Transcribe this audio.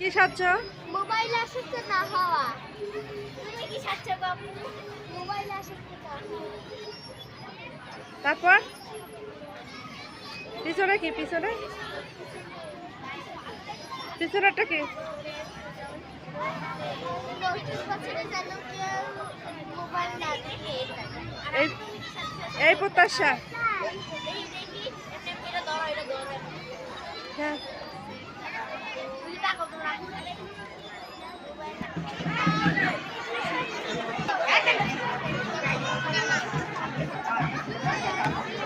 কি সাজছ? মোবাইল আসক্ত না হওয়া। তুমি কি সাচ্ছ বাবু মোবাইল আসক্ত না তারপর? পিছনে কি পিছনে? পিছনেরটা কি? এই প্রত্যাশা। Thank you.